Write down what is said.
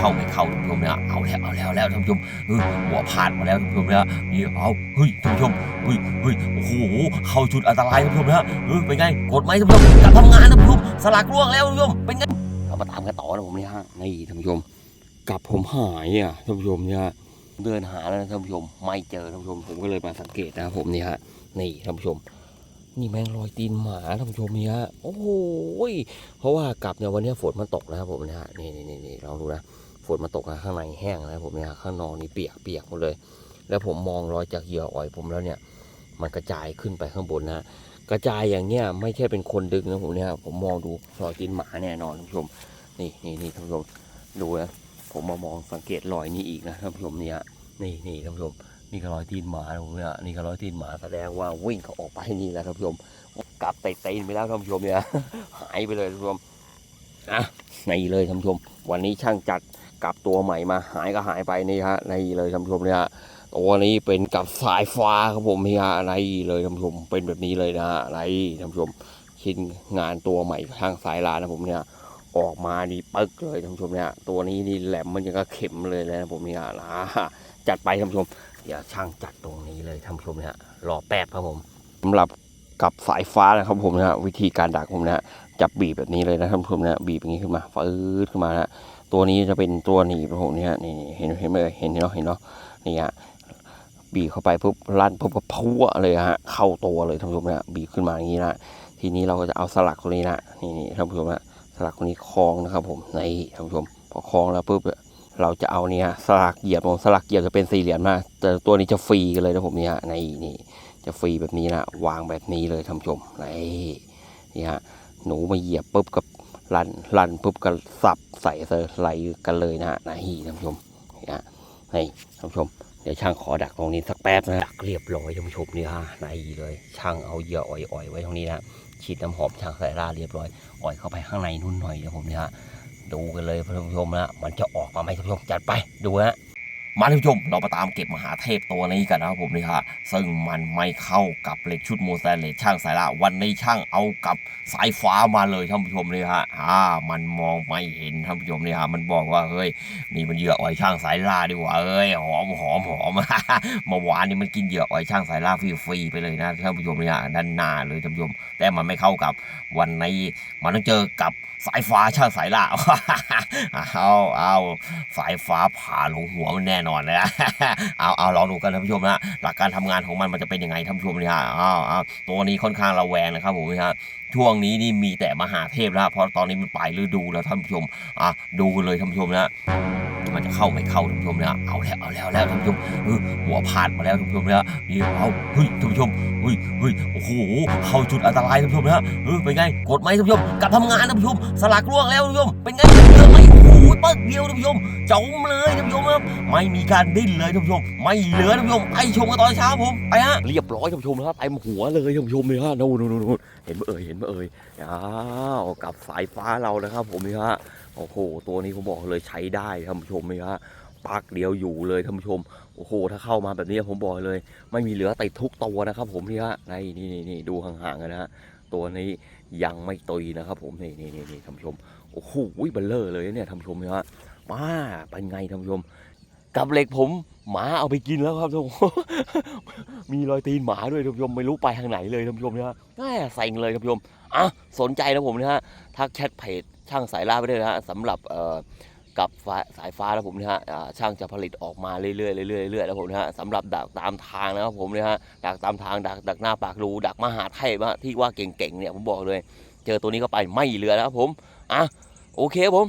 เข้าไม่เข้าท่านผู้ชมเนี่ยเอาแล้วเอาแล้วแล้วท่านผู้ชมเออหัวผ่านมาแล้วท่านผู้ชมเนี่ยนี่เอาเฮ้ยท่านผู้ชมเฮ้ยเฮ้ยโอ้โหเข้าจุดอันตรายท่านผู้ชมนะเออเป็นไงกดไหมท่านผู้ชมกลับทำงานท่านผู้ชมสลักล่วงแล้วท่านผู้ชมเป็นไงเรามาตามกันต่อนะผมเนี่ยฮะนี่ท่านผู้ชมกลับผมหายอะท่านผู้ชมเนี่ยเดินหาแล้วนะท่านผู้ชมไม่เจอท่านผู้ชมผมก็เลยมาสังเกตนะครับผมเนี่ยฮะนี่ท่านผู้ชมนี่แมงรอยตีนหมาท่านผู้ชมเนี่ยโอ้โหเพราะว่ากลับเนี่ยวันนี้ฝนมันตกนะครับผมเนี่ยนี่นี่นี่นี่ลองดูนะ ฝนมันตกข้างในแห้งนะผมเนี่ยข้างนอกนี่เปียกเปียกหมดเลย แล้วผมมองรอยจากเหยื่ออ่อยผมแล้วเนี่ย มันกระจายขึ้นไปข้างบนนะกระจายอย่างเนี้ยไม่ใช่เป็นคนดึงนะผมเนี่ยผมมองดูรอยตีนหมาแน่นอนท่านผู้ชม นี่นี่นี่ท่านผู้ชมดูนะผมมามองสังเกตรอยนี้อีกนะท่านผู้ชมเนี่ยนี่นี่ท่านผู้ชมนี่ก็รอยตีนหมาผมเนี่ยนี่ก็รอยตีนหมาแสดงว่าวิ่งเขาออกไปนี่แหละท่านผู้ชมกลับเตะตีนไปแล้วท่านผู้ชมเนี่ยหายไปเลยท่านผู้ชมอะนี่เลยท่านผู้ชม วันนี้ช่างจัด กลับตัวใหม่มาหายก็หายไปนี่ฮะนี่เลยท่านผู้ชมเนี่ยตัวนี้เป็นกับสายฟ้าครับผมนี่ฮะนี่เลยท่านผู้ชมเป็นแบบนี้เลยนะฮะนี่ท่านผู้ชมชิ้นงานตัวใหม่ทางสายลานะผมเนี่ยออกมานี่ปึ๊กเลยท่านผู้ชมเนี่ยตัวนี้นี่แหลมมันยังก็เข็มเลยนะผมเนี่ยนะจัดไปท่านผู้ชมเดี๋ยวช่างจัดตรงนี้เลยท่านผู้ชมเนี่ยรอแป๊บครับผมสำหรับ กับสายฟ้านะครับผมนะวิธีการดักผมนะจับบีบแบบนี้เลยนะท่านผู้ชมนะบีบอย่างนี้ขึ้นมาฟืดขึ้นมานะตัวนี้จะเป็นตัวหนีบผมเนี่ยนี่เห็นเห็นไหมเห็นเนาะเห็นเนาะนี่ฮะบีบเข้าไปปุ๊บลั่นปุ๊บก็พัวเลยฮะเข้าตัวเลยท่านผู้ชมนะบีบขึ้นมาอย่างนี้นะทีนี้เราก็จะเอาสลักตัวนี้นะนี่นี่ท่านผู้ชมนะสลักตัวนี้คล้องนะครับผมในท่านผู้ชมพอคล้องแล้วปุ๊บเราจะเอาเนี่ยสลักเหยียบผมสลักเหยียบจะเป็นสี่เหลี่ยมมากแต่ตัวนี้จะฟรีกันเลยนะผมเนี่ยในนี่ จะฟรีแบบนี้นะวางแบบนี้เลยท่านผู้ชมนี่นี่ฮะหนูมาเหยียบปุ๊บกับลันลันปุ๊บก็สับใส่ใส่ไหลกันเลยนะฮะนี่ท่านผู้ชมนี่ฮะนี่ท่านผู้ชมเดี๋ยวช่างขอดักตรงนี้สักแป๊บนะดักเรียบร้อยท่านผู้ชมนี่ฮะนี่เลย ช่างเอาเหยื่ออ่อยๆไว้ตรงนี้นะฉีดน้ำหอมช่างใส่ราเรียบร้อยอ่อยเข้าไปข้างในนุ่นหน่อยนะผมนี่ฮะดูกันเลยท่านผู้ชมนะมันจะออกมาไหมท่านผู้ชมจัดไปดูฮะ มาท่านผู้ชมเรามาตามเก็บมหาเทพตัวนี้กันนะครับผมนี่ฮะซึ่งมันไม่เข้ากับเหล็กชุดโมแซเลช่างสายละวันนี้ช่างเอากับสายฟ้ามาเลยท่านผู้ชมนี่ฮะอ่ามันมองไม่เห็นท่านผู้ชมนี่ฮะมันบอกว่าเฮ้ยนี่มันเหยื่ออ่อยช่างสายล่าดีกว่าเอ้ยหอมหอมหอมเมื่อวานนี้มันกินเหยื่ออ่อยช่างสายล่าฟรีๆไปเลยนะท่านผู้ชมนี่ฮะด้านหน้าเลยท่านผู้ชม แต่มันไม่เข้ากับวันนี้มันต้องเจอกับสายฟ้าช่างสายล่าเอาเอาสายฟ้าผ่าลงหัวมันแน่นอนเลยนะเอาเอาลองดูกันท่านผู้ชมนะหลักการทำงานของมันมันจะเป็นยังไงท่านผู้ชมนี่ฮะเอาเอาตัวนี้ค่อนข้างระแวงนะครับผมนะฮะช่วงนี้นี่มีแต่มหาเทพแล้วเพราะตอนนี้มันปลายฤดูแล้วท่านผู้ชมอะดูเลยท่านผู้ชมนะมันจะเข้าไม่เข้าท่านผู้ชมนี่ยเอาแล้วเอาแล้วแล้วท่านผู้ชมเออหัวผ่านมาแล้วท่านผู้ชมเนี่ยนี่เอาเฮ้ยท่านผู้ชมเฮ้ยเฮ้ยโอ้โหเข้าจุดอันตรายท่านผู้ชมนะเออเป็นไงกดไหมท่านผู้ชมกลับทำงานท่านผู้ชมสลักล่วงแล้วท่านผู้ชมเป็นไงเยอะไหมโอ้โห ปิกเดียวท่านผู้ชมจมเลยท่านผู้ชมครับไม่มีการดิ้นเลยท่านผู้ชม ไม่เหลือท่านผู้ชมไปชมกันตอนเช้าผมไปฮะเรียบร้อยท่านผู้ชมครับเต็มหัวเลยท่านผู้ชมเลยฮะนู่นนู่นนู่นเห็นไหมเอ่ยเห็นไหมเอ่ยอ้าวกับสายฟ้าเรานะครับ ผมนี่ฮะโอ้โหตัวนี้ผมบอกเลยใช้ได้ท่านผู้ชมนี่ฮะปักเดียวอยู่เลยท่านผู้ชมโอ้โหถ้าเข้ามาแบบนี้ผมบอกเลย ไม่มีเหลือติดทุกตัวนะครับ ผมนี่ฮะนี่นี่นี่นี่ดูห่างๆกันนะฮะตัวนี้ ยังไม่ตุยนะครับผมนี่นี่นี่นี่ท่านผู้ชมโอ้โหเบลเลอร์เลยเนี่ยท่านผู้ชมนะฮะมาเป็นไงท่านผู้ชม กับเหล็กผมหมาเอาไปกินแล้วครับท่านผู้ชมมีรอยตีนหมาด้วยท่านผู้ชมไม่รู้ไปทางไหนเลยท่านผู้ชมนะฮะแม่เซ็งเลยท่านผู้ชมอะสนใจนะผมนะฮะทักแชทเพจช่างสายล่าไปด้วยนะฮะสำหรับเอ่อ กับสายฟ้าแล้วผมนะฮะช่างจะผลิตออกมาเรื่อยๆเรื่อยๆเรื่อยๆแล้วผมนะฮะสำหรับดักตามทางนะครับผมนะฮะดักตามทางดักดักหน้าปากรูดักมหาไทยว่าที่ว่าเก่งๆเนี่ยผมบอกเลย เจอตัวนี้เข้าไปไม่เหลือแล้วครับผมอะโอเคครับผม